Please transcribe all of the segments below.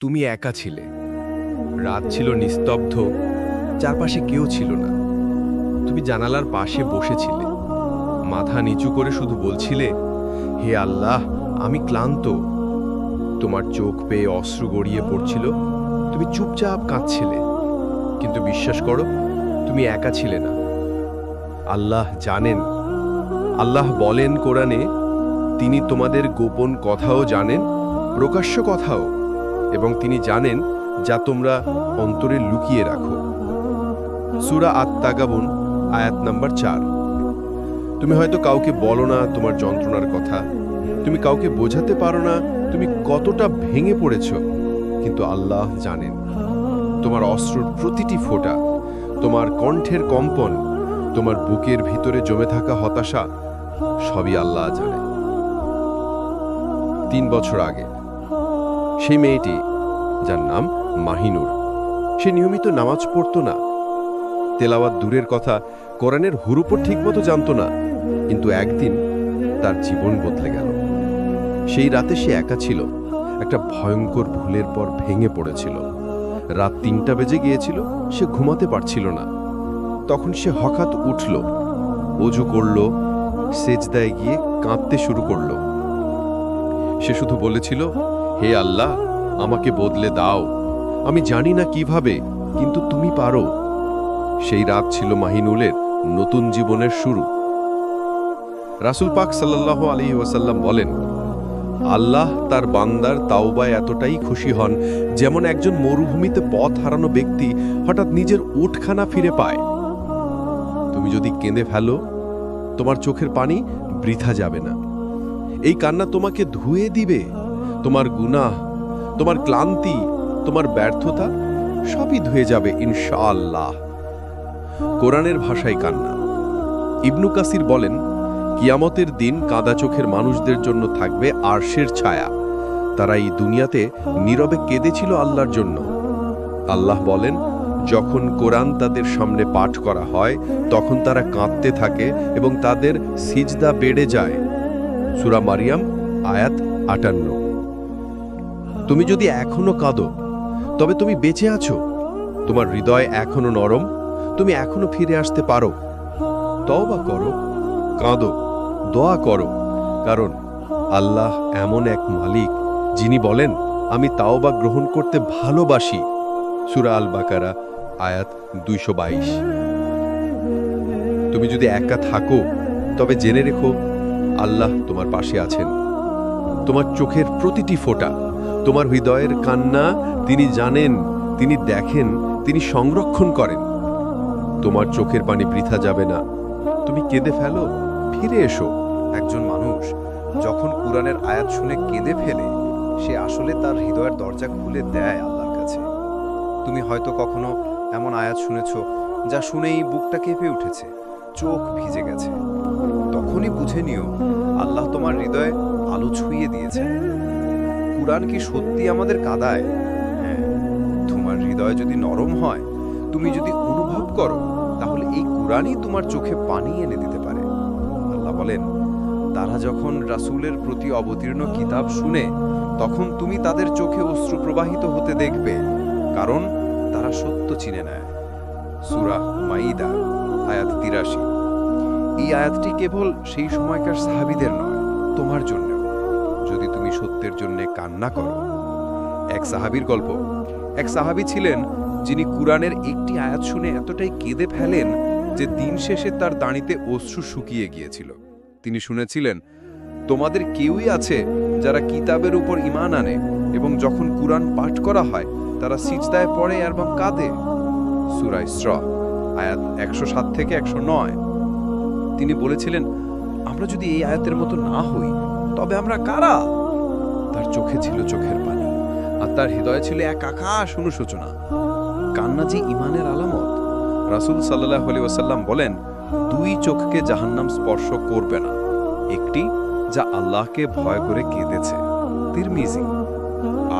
তুমি একা ছিলে। রাত ছিল নিস্তব্ধ, চারপাশে কেউ ছিল না। তুমি জানালার পাশে বসেছিলে। মাথা নিচু করে শুধু বলছিলে, হে আল্লাহ, আমি ক্লান্ত। তোমার চোখ পেয়ে অশ্রু গড়িয়ে পড়ছিল। তুমি চুপচাপ কাঁদছিলে। কিন্তু বিশ্বাস করো, তুমি একা ছিলে না। আল্লাহ জানেন। আল্লাহ বলেন কোরআনে, তিনি তোমাদের গোপন কথাও জানেন, প্রকাশ্য কথাও। এবং তিনি জানেন যা তোমরা অন্তরে লুকিয়ে রাখো। সুরা আত্মাগাবন আয়াত নাম্বার চার। তুমি হয়তো কাউকে বলো না তোমার যন্ত্রণার কথা। তুমি কাউকে বোঝাতে পারো না তুমি কতটা ভেঙে পড়েছ। কিন্তু আল্লাহ জানেন, তোমার অস্ত্রর প্রতিটি ফোঁটা, তোমার কণ্ঠের কম্পন, তোমার বুকের ভিতরে জমে থাকা হতাশা, সবই আল্লাহ জানে তিন বছর আগে সেই মেয়েটি, যার নাম মাহিনুর। সে নিয়মিত নামাজ পড়তো না। তেলাওয়াত দূরের কথা কোরআনের হুরুপও ঠিকমতো জানতো না, কিন্তু একদিন তার জীবন বদলে গেল। সেই রাতে সে একা ছিল, একটা ভয়ঙ্কর ভুলের পর ভেঙে পড়েছিল। রাত তিনটা বেজে গিয়েছিল, সে ঘুমাতে পারছিল না। তখন সে হঠাৎ উঠল, অজু করল, সেজদায় গিয়ে কাঁদতে শুরু করল। সে শুধু বলেছিল হে আল্লাহ, আমাকে বদলে দাও। আমি জানি না কীভাবে, কিন্তু তুমি পারো। সেই রাত ছিল মাহিনুলের নতুন জীবনের শুরু। রাসুল পাক সাল্লাহ আলী ওয়াসাল্লাম বলেন, আল্লাহ তার বান্দার তাওবায় এতটাই খুশি হন, যেমন একজন মরুভূমিতে পথ হারানো ব্যক্তি হঠাৎ নিজের উঠখানা ফিরে পায়। তুমি যদি কেঁদে ফেলো, তোমার চোখের পানি বৃথা যাবে না। এই কান্না তোমাকে ধুয়ে দিবে। তোমার গুনাহ, তোমার ক্লান্তি, তোমার ব্যর্থতা সবই ধুয়ে যাবে ইনশাআল্লাহ। কোরআনের ভাষায় কান্না। ইবনু কাসির বলেন, কিয়ামতের দিন কাদা চোখের মানুষদের জন্য থাকবে আরশের ছায়া। তারা এই দুনিয়াতে নীরবে কেঁদেছিল আল্লাহর জন্য। আল্লাহ বলেন, যখন কোরআন তাদের সামনে পাঠ করা হয়, তখন তারা কাঁদতে থাকে এবং তাদের সিজদা বেড়ে যায়। সুরা মারিয়াম, আয়াত আটান্ন। তুমি যদি এখনও কাঁদো, তবে তুমি বেঁচে আছো। তোমার হৃদয় এখনও নরম, তুমি এখনও ফিরে আসতে পারো। তওবা করো, কাঁদো, দোয়া করো, কারণ আল্লাহ এমন এক মালিক, যিনি বলেন, আমি তাওবা গ্রহণ করতে ভালোবাসি। সুরা আল বাকারা আয়াত দুইশো বাইশ। তুমি যদি একা থাকো, তবে জেনে রেখো, আল্লাহ তোমার পাশে আছেন। তোমার চোখের প্রতিটি ফোঁটা তোমার হৃদয়ের কান্না তিনি জানেন, তিনি দেখেন, তিনি সংরক্ষণ করেন। তোমার চোখের পানি বৃথা যাবে না। তুমি কেঁদে ফেলো, ফিরে এসো। একজন মানুষ যখন কোরআনের আয়াত শুনে কেঁদে ফেলে, সে আসলে তার হৃদয়ের দরজা খুলে দেয় আল্লাহর কাছে। তুমি হয়তো কখনো এমন আয়াত শুনেছ যা শুনেই বুকটা কেঁপে উঠেছে, চোখ ভিজে গেছে। তখনই বুঝে নিও, আল্লাহ তোমার হৃদয়ে আলো ছুঁয়ে দিয়েছে কোরআন কি সত্যি আমাদের কাদায়? হ্যাঁ তোমার হৃদয় যদি নরম হয়, তুমি যদি অনুভব করো, তাহলে এই কোরআনই তোমার চোখে পানি এনে দিতে পারে। আল্লাহ বলেন, তারা যখন রাসূলের প্রতি অবতীর্ণ কিতাব শুনে, তখন তুমি তাদের চোখে অশ্রু প্রবাহিত হতে দেখবে, কারণ তারা সত্য চিনে নেয়। সূরা মাইদা আয়াত তিরাশি। এই আয়াতটি কেবল সেই সময়কার সাহাবিদের নয়, তোমার জন্য। তুমি সত্যের জন্য কান্না করো। এক সাহাবীর গল্প। এক সাহাবী ছিলেন যিনি কুরআনের একটি আয়াত শুনে এতটাই কেঁদে ফেলেন যে দিন শেষে তার দাঁড়িতে অশ্রু শুকিয়ে গিয়েছিল। তিনি শুনেছিলেন, তোমাদের কেউই আছে যারা কিতাবের উপর ঈমান আনে এবং যখন কুরআন পাঠ করা হয়, তারা সিজদায় পড়ে এবং কাঁদে। সূরা ইসরা আয়াত একশো সাত থেকে একশো নয়। তিনি বলেছিলেন, আমরা যদি এই আয়াতের মতো না হই, তবে আমরা কারা? তার চোখে ছিল চোখের পানি, আর তার হৃদয়ে ছিল এক আকাশ অনুশোচনা। কান্না যে ইমানের আলামত? রাসূল সাল্লাল্লাহু আলাইহি ওয়াসাল্লাম বলেন, দুই চোখকে জাহান্নাম স্পর্শ করবে না। একটি যা আল্লাহকে ভয় করে কেঁদেছে, তিরমিজি।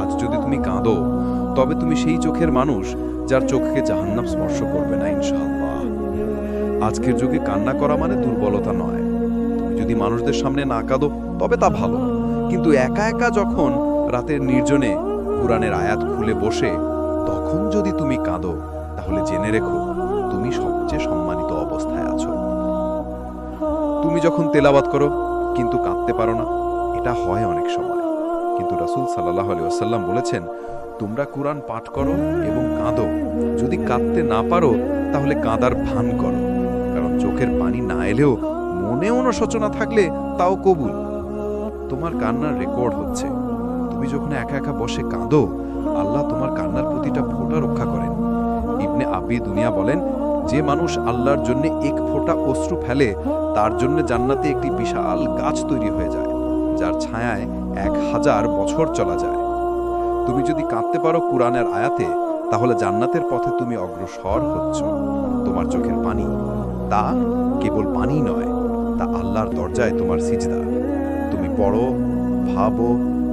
আজ যদি তুমি কাঁদো, তবে তুমি সেই চোখের মানুষ যার চোখকে জাহান্নাম স্পর্শ করবে না, ইনশাআল্লাহ। আজকের যুগে কান্না করা মানে দুর্বলতা নয়। তুমি যদি মানুষদের সামনে না কাঁদো, তবে তা ভালো। কিন্তু একা একা যখন রাতের নির্জনে কোরআনের আয়াত খুলে বসে, তখন যদি তুমি কাঁদো, তাহলে জেনে রেখো, তুমি সবচেয়ে সম্মানিত অবস্থায় আছো। তুমি যখন তেলাবাত করো, কিন্তু কাঁদতে পারো না, এটা হয় অনেক সময়। কিন্তু রাসূল সাল্লাহ আলী আসাল্লাম বলেছেন, তোমরা কোরআন পাঠ করো এবং কাঁদো। যদি কাঁদতে না পারো, তাহলে কাঁদার ভান করো। কারণ চোখের পানি না এলেও মনে অনুশোচনা থাকলে তাও কবুল। তোমার কান্নার রেকর্ড হচ্ছে। তুমি যখন একা একা বসে কাঁদো, আল্লাহ তোমার কান্নার প্রতিটা ফোঁটা রক্ষা করেন। ইবনে আবি দুনিয়া বলেন, যে মানুষ আল্লাহর জন্য এক ফোঁটা অশ্রু ফেলে, তার জন্য জান্নাতে একটি বিশাল গাছ তৈরি হয়ে যায়, যার ছায়ায় এক হাজার বছর চলা যায়। তুমি যদি কাঁদতে পারো কোরআনের আয়াতে, তাহলে জান্নাতের পথে তুমি অগ্রসর হচ্ছ। তোমার চোখের পানি, তা কেবল পানি নয়, তা আল্লাহর দরজায় তোমার সিজদা। পড়ো, ভাবো,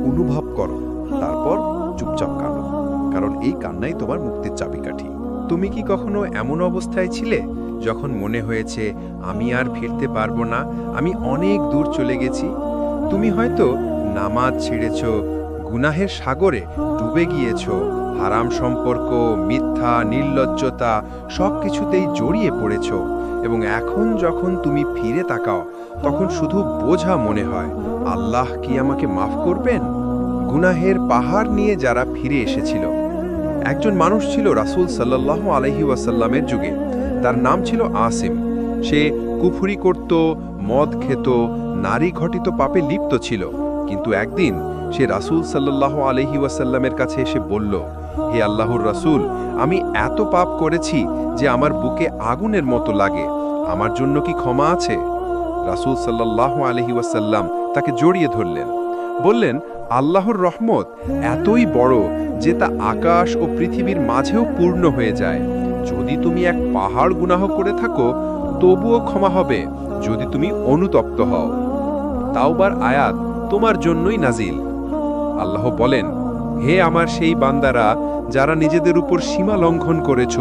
অনুভব করো। তারপর চুপচাপ কানো কারণ এই কান্নাই তোমার মুক্তির চাবিকাঠি। তুমি কি কখনো এমন অবস্থায় ছিলে যখন মনে হয়েছে, আমি আর ফিরতে পারব না, আমি অনেক দূর চলে গেছি তুমি হয়তো নামাজ ছেড়েছ গুনাহের সাগরে ডুবে গিয়েছ। হারাম সম্পর্ক, মিথ্যা, নির্লজ্জতা সব কিছুতেই জড়িয়ে পড়েছ। এবং এখন যখন তুমি ফিরে তাকাও, তখন শুধু বোঝা মনে হয়, আল্লাহ কি আমাকে মাফ করবেন? গুনাহের পাহাড় নিয়ে যারা ফিরে এসেছিল। একজন মানুষ ছিল রাসূল সাল্লাল্লাহু আলহি ওয়াসাল্লামের যুগে। তার নাম ছিল আসিম। সে কুফুরি করত, মদ খেত, নারী ঘটিত পাপে লিপ্ত ছিল। কিন্তু একদিন সে রাসূল সাল্লাল্লাহু আলহি ওয়াসাল্লামের কাছে এসে বলল, হে আল্লাহর রাসূল, আমি এত পাপ করেছি যে আমার বুকে আগুনের মতো লাগে। আমার জন্য কি ক্ষমা আছে? রাসূল সাল্লাল্লাহু আলহি ওয়াসাল্লাম তাকে জড়িয়ে ধরলেন। বললেন, আল্লাহর রহমত এতই বড় যে তা আকাশ ও পৃথিবীর মাঝেও পূর্ণ হয়ে যায়। যদি তুমি এক পাহাড় গুনাহ করে থাকো, তবুও ক্ষমা হবে যদি তুমি অনুতপ্ত হও। তাওবার আয়াত তোমার জন্যই নাজিল। আল্লাহ বলেন, হে আমার সেই বান্দারা, যারা নিজেদের উপর সীমা লঙ্ঘন করেছ,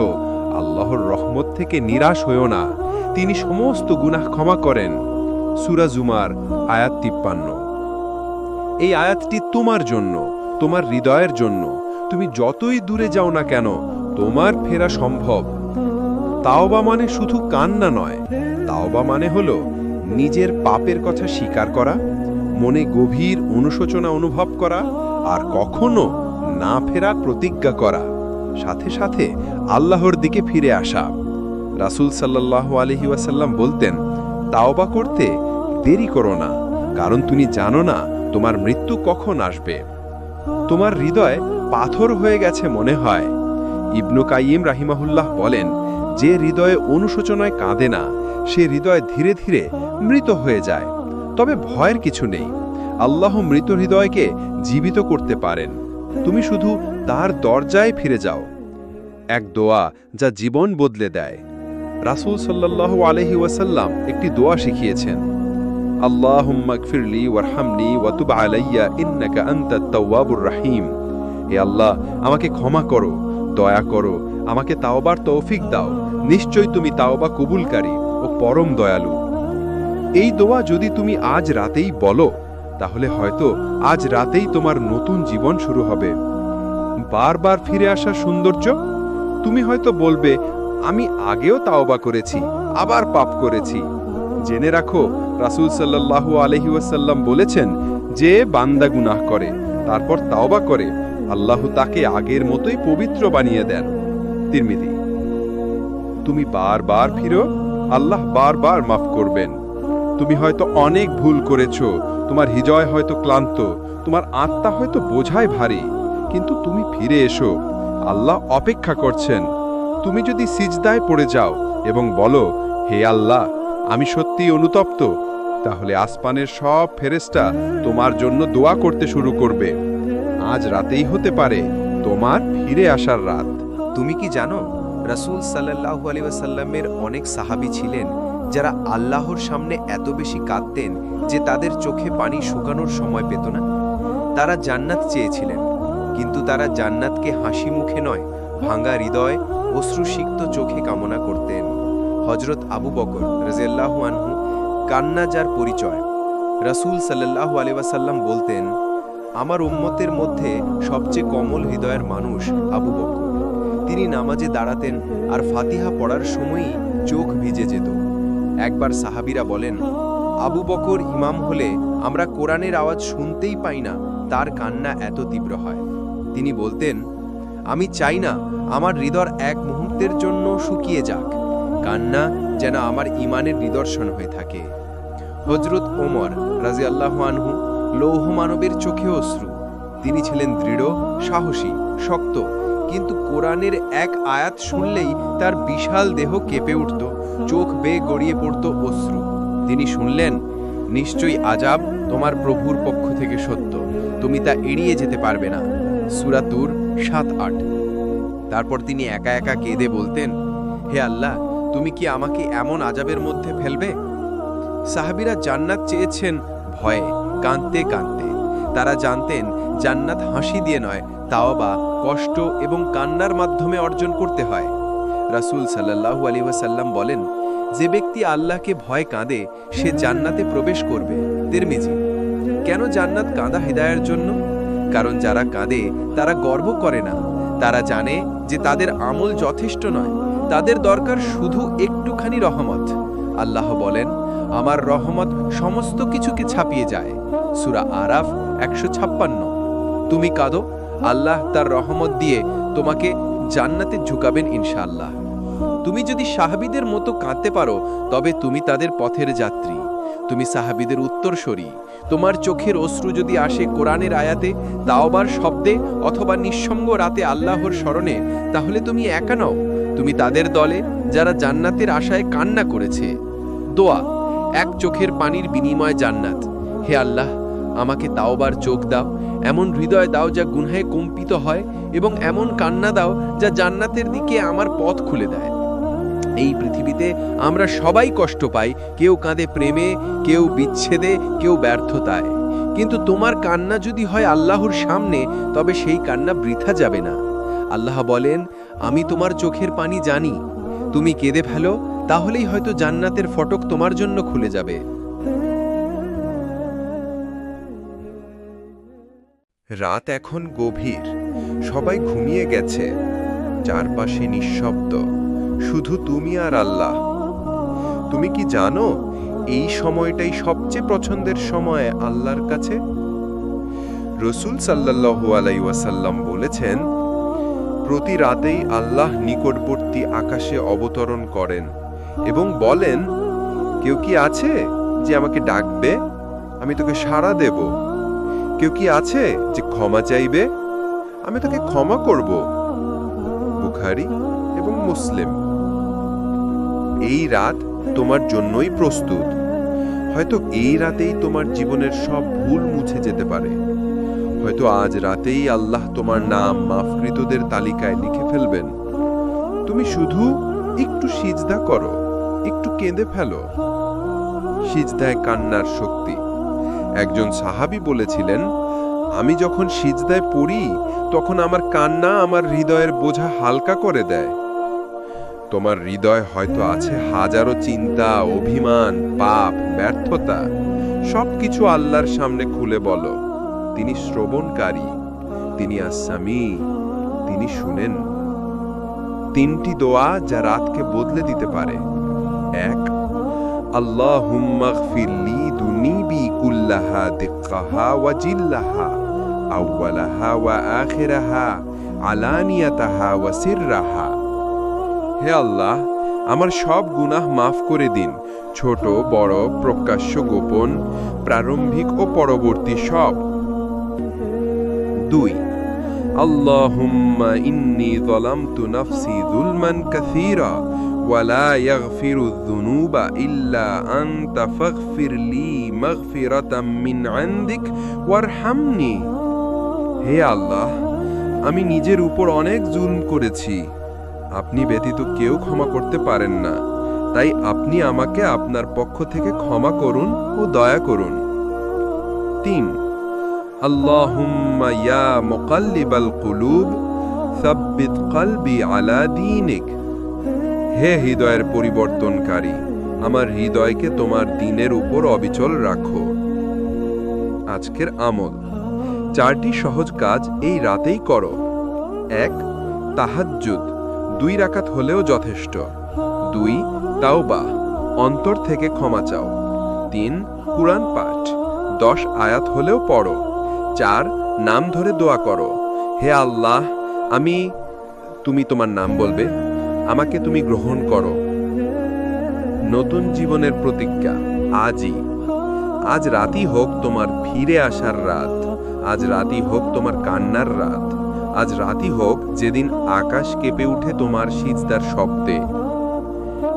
আল্লাহর রহমত থেকে নিরাশ হয়েও না। তিনি সমস্ত গুনাহ ক্ষমা করেন। সুরা জুমার আয়াত তিপ্পান্ন। এই আয়াতটি তোমার জন্য, তোমার হৃদয়ের জন্য। তুমি যতই দূরে যাও না কেন, তোমার ফেরা সম্ভব। তাওবা মানে শুধু কান্না নয়। তাওবা মানে হলো নিজের পাপের কথা স্বীকার করা। মনে গভীর অনুশোচনা অনুভব করা আর কখনো না ফেরার প্রতিজ্ঞা করা। সাথে সাথে আল্লাহর দিকে ফিরে আসা। রাসূল সাল্লাল্লাহু আলহি বলতেন, তাওবা করতে দেরি করো না, কারণ তুমি জানো না তোমার মৃত্যু কখন আসবে। তোমার হৃদয় পাথর হয়ে গেছে মনে হয়। ইবনু কাইয়িম রাহিমাহুল্লাহ বলেন, যে হৃদয়ে অনুশোচনায় কাঁদে না, সে হৃদয় ধীরে ধীরে মৃত হয়ে যায়। তবে ভয়ের কিছু নেই। আল্লাহ মৃত হৃদয়কে জীবিত করতে পারেন। তুমি শুধু তার দরজায় ফিরে যাও। এক দোয়া যা জীবন বদলে দেয়। রাসূল সাল্লাল্লাহু আলাইহি ওয়াসাল্লাম একটি দোয়া শিখিয়েছেন। আল্লাহুম্মা গফিরলি ওয়ারহামনি ওয়াতুব আলাইয়া ইন্নাকা আনতাত তাওয়াবুর রাহিম। হে আল্লাহ, আমাকে ক্ষমা করো, দয়া করো, আমাকে তাওবার তৌফিক দাও। নিশ্চয় তুমি তাওবা কবুলকারী ও পরম দয়ালু। এই দোয়া যদি তুমি আজ রাতেই বলো, তাহলে হয়তো আজ রাতেই তোমার নতুন জীবন শুরু হবে। বারবার ফিরে আসার সৌন্দর্য? তুমি হয়তো বলবে, আমি আগেও তাওবা করেছি, আবার পাপ করেছি। জেনে রাখো, রাসূল সাল্লাল্লাহু আলাইহি ওয়াসাল্লাম বলেছেন, যে বান্দা গুনাহ করে, তারপর তাওবা করে, আল্লাহ তাকে আগের মতোই পবিত্র বানিয়ে দেন। তিরমিজি। তুমি বারবার ফিরো, আল্লাহ বারবার মাফ করবেন। তুমি হয়তো অনেক ভুল করেছ, তোমার হৃদয় হয়তো ক্লান্ত, তোমার আত্মা হয়তো বোঝায় ভারী, কিন্তু তুমি ফিরে এসো, আল্লাহ অপেক্ষা করছেন। তুমি যদি সিজদায় পড়ে যাও এবং বলো, হে আল্লাহ, আমি সত্যিই অনুতপ্ত তাহলে আসমানের সব ফেরেস্টা তোমার জন্য দোয়া করতে শুরু করবে। আজ রাতেই হতে পারে, তোমার ফিরে আসার রাত। তুমি কি জানো, রাসূল সাল্লাল্লাহু আলাইহি ওয়াসাল্লামের অনেক সাহাবী ছিলেন যারা আল্লাহর সামনে এত বেশি কাঁদতেন যে তাদের চোখে পানি শুকানোর সময় পেত না, তারা জান্নাত চেয়েছিলেন। কিন্তু তারা জান্নাতকে হাসি মুখে নয় ভাঙা হৃদয়, অশ্রুসিক্ত চোখে কামনা করতেন। হজরত আবু বকর রাজিয়াল্লাহু আনহু কান্না যার পরিচয়। রাসূল সাল্লাল্লাহু আলাইহি ওয়াসাল্লাম বলতেন, আমার উম্মতের মধ্যে সবচেয়ে কমল হৃদয়ের মানুষ আবু বকর। তিনি নামাজে দাঁড়াতেন আর ফাতিহা পড়ার সময়ই চোখ ভিজে যেত। একবার সাহাবিরা বলেন, আবু বকর ইমাম হলে আমরা কোরআনের আওয়াজ শুনতেই পাই না, তার কান্না এত তীব্র হয়। তিনি বলতেন, আমি চাই না, আমার হৃদয় এক মুহূর্তের জন্য শুকিয়ে যাক, কান্না যেন আমার ইমানের নিদর্শন হয়ে থাকে। হজরত ওমর রাজি আনহু লৌহ মানবের চোখে অশ্রু। তিনি ছিলেন দৃঢ়, সাহসী, শক্ত, কিন্তু কোরআনের এক আয়াত শুনলেই তার বিশাল দেহ কেঁপে উঠত। চোখ বেয়ে গড়িয়ে পড়ত অশ্রু। তিনি শুনলেন, নিশ্চয়ই আজাব তোমার প্রভুর পক্ষ থেকে সত্য। তুমি তা এড়িয়ে যেতে পারবে না। সুরাতুর সাত আট। তারপর তিনি একা একা কেঁদে বলতেন, হে আল্লাহ, তুমি কি আমাকে এমন আজাবের মধ্যে ফেলবে? সাহাবিরা জান্নাত চেয়েছেন ভয়ে, কাঁদতে কাঁদতে। তারা জানতেন, জান্নাত হাসি দিয়ে নয় তাও বা কষ্ট এবং কান্নার মাধ্যমে অর্জন করতে হয়। রাসূল সাল্লাল্লাহু আলী ওয়াসাল্লাম বলেন, যে ব্যক্তি আল্লাহকে ভয় কাঁদে, সে জান্নাতে প্রবেশ করবে। তিরমিজি, কেন জান্নাত কাঁদা হৃদয়ের জন্য? কারণ যারা কাঁদে, তারা গর্ব করে না। তারা জানে যে তাদের আমল যথেষ্ট নয়। তাদের দরকার শুধু একটুখানি রহমত। আল্লাহ বলেন, আমার রহমত সমস্ত কিছুকে ছাপিয়ে যায়। সুরা আরাফ একশো ছাপ্পান্ন, তুমি কাঁদো। আল্লাহ তার রহমত দিয়ে তোমাকে জান্নাতে ঝুঁকাবেন ইনশাআল্লাহ। তুমি যদি সাহাবিদের মতো কাঁদতে পারো, তবে তুমি তাদের পথের যাত্রী। তুমি সাহাবিদের উত্তরসরী। তোমার চোখের অশ্রু যদি আসে কোরআনের আয়াতে, তাওবার শব্দে অথবা নিঃসঙ্গ রাতে আল্লাহর স্মরণে, তাহলে তুমি একা নও। তুমি তাদের দলে, যারা জান্নাতের আশায় কান্না করেছে। দোয়া, এক চোখের পানির বিনিময় জান্নাত। হে আল্লাহ আমাকে তাওবার চোখ দাও, এমন হৃদয় দাও যা গুনহায় কম্পিত হয় এবং এমন কান্না দাও যা জান্নাতের দিকে আমার পথ খুলে দেয়। এই পৃথিবীতে আমরা সবাই কষ্ট পাই, কেউ কাঁদে প্রেমে, কেউ বিচ্ছেদে, কেউ ব্যর্থতায়। কিন্তু তোমার কান্না যদি হয় আল্লাহর সামনে, তবে সেই কান্না বৃথা যাবে না। আল্লাহ বলেন, আমি তোমার চোখের পানি জানি। তুমি কেঁদে ফেলো, তাহলেই হয়তো জান্নাতের ফটক তোমার জন্য খুলে যাবে। রাত এখন গভীর। সবাই ঘুমিয়ে গেছে। চারপাশে নিঃশব্দ। শুধু তুমি আর আল্লাহ। তুমি কি জানো, এই সময়টাই সবচেয়ে পছন্দের সময় আল্লাহর কাছে? রসুল সাল্লাল্লাহু আলাই ওয়াসাল্লাম বলেছেন, প্রতি রাতেই আল্লাহ নিকটবর্তী আকাশে অবতরণ করেন এবং বলেন, কেউ কি আছে যে আমাকে ডাকবে? আমি তোকে সাড়া দেব কেউ কি আছে যে ক্ষমা চাইবে? আমি তাকে ক্ষমা করব। বুখারি এবং মুসলিম। এই রাত তোমার জন্যই প্রস্তুত। হয়তো এই রাতেই তোমার জীবনের সব ভুল মুছে যেতে পারে। হয়তো আজ রাতেই আল্লাহ তোমার নাম মাফকৃতদের তালিকায় লিখে ফেলবেন। তুমি শুধু একটু সিজদা করো, একটু কেঁদে ফেলো। সিজদায় কান্নার শক্তি। একজন সাহাবী বলেছিলেন, আমি যখন সিজদায় পড়ি, তখন আমার কান্না আমার হৃদয়ের বোঝা হালকা করে দেয়। তোমার হৃদয় হয়তো আছে হাজারো চিন্তা, অভিমান, পাপ, ব্যর্থতা, সবকিছু আল্লাহর সামনে খুলে বলো। তিনি শ্রবণকারী, তিনি আসামি, তিনি শুনেন। তিনটি দোয়া যা রাতকে বদলে দিতে পারে। এক, আল্লাহুম্মা গফিরলি দুনিবি কুল্লাহা দিক্কাহা ওয়া জিল্লাহা আউওয়ালাহা ওয়া আলানিয়াতাহা ওয়া সিররাহা হে আল্লাহ, আমার সব গুনাহ মাফ করে দিন। ছোট, বড়, প্রকাশ্য, গোপন, প্রারম্ভিক ও পরবর্তী সব। দুই, আল্লাহুম্মা ইন্নি যালামতু নাফসি যুলমান কাসীরা ولا يغفر الذنوب إلا أنت فاغفر لي مغفرة من عندك وارحمني হে আল্লাহ আমি নিজের উপর অনেক জুলম করেছি আপনি ব্যতীত কেউ ক্ষমা করতে পারেন না তাই আপনি আমাকে আপনার পক্ষ থেকে ক্ষমা করুন ও দয়া করুন তিন আল্লাহুম্মা ইয়া মুকাল্লিবাল কুলুব সাব্বিত কলবি আলা দীনিক হে হৃদয়ের পরিবর্তনকারী, আমার হৃদয়কে তোমার দিনের উপর অবিচল রাখো। আজকের আমল, চারটি সহজ কাজ এই রাতেই করো। এক, তাহাজ্জুদ, দুই রাকাত হলেও যথেষ্ট। দুই, তাওবা, অন্তর থেকে ক্ষমা চাও। তিন, কুরআন পাঠ, দশ আয়াত হলেও পড়ো। চার, নাম ধরে দোয়া করো। হে আল্লাহ, আমি, তুমি তোমার নাম বলবে? আমাকে তুমি গ্রহণ করো। নতুন জীবনের প্রতিজ্ঞা। আজই। আজ রাতই হোক তোমার ফিরে আসার রাত। আজ রাতই হোক তোমার কান্নার রাত। আজ রাতই হোক যেদিন আকাশ কেঁপে উঠে তোমার সিজদার শব্দে।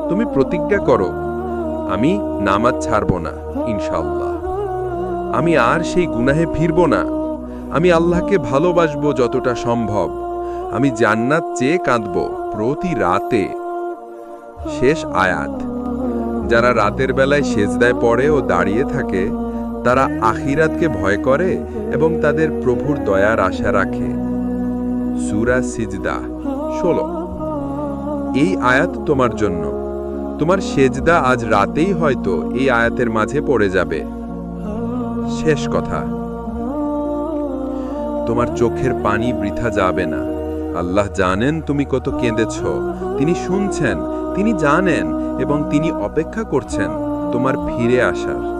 তুমি প্রতিজ্ঞা করো, আমি নামাজ ছাড়ব না ইনশাল্লাহ আমি আর সেই গুনাহে ফিরব না। আমি আল্লাহকে ভালোবাসবো যতটা সম্ভব। আমি জান্নাত চেয়ে কাঁদব প্রতি রাতে। শেষ আয়াত। যারা রাতের বেলায় সেজদায় পড়ে ও দাঁড়িয়ে থাকে, তারা আখিরাতকে ভয় করে এবং তাদের প্রভুর দয়ার আশা রাখে। সুরা সিজদা, ষোলো। এই আয়াত তোমার জন্য। তোমার সেজদা আজ রাতেই হয়তো এই আয়াতের মাঝে পড়ে যাবে। শেষ কথা। তোমার চোখের পানি বৃথা যাবে না। আল্লাহ জানেন তুমি কত কেঁদেছ। তিনি শুনছেন, তিনি জানেন এবং তিনি অপেক্ষা করছেন তোমার ফিরে আসার।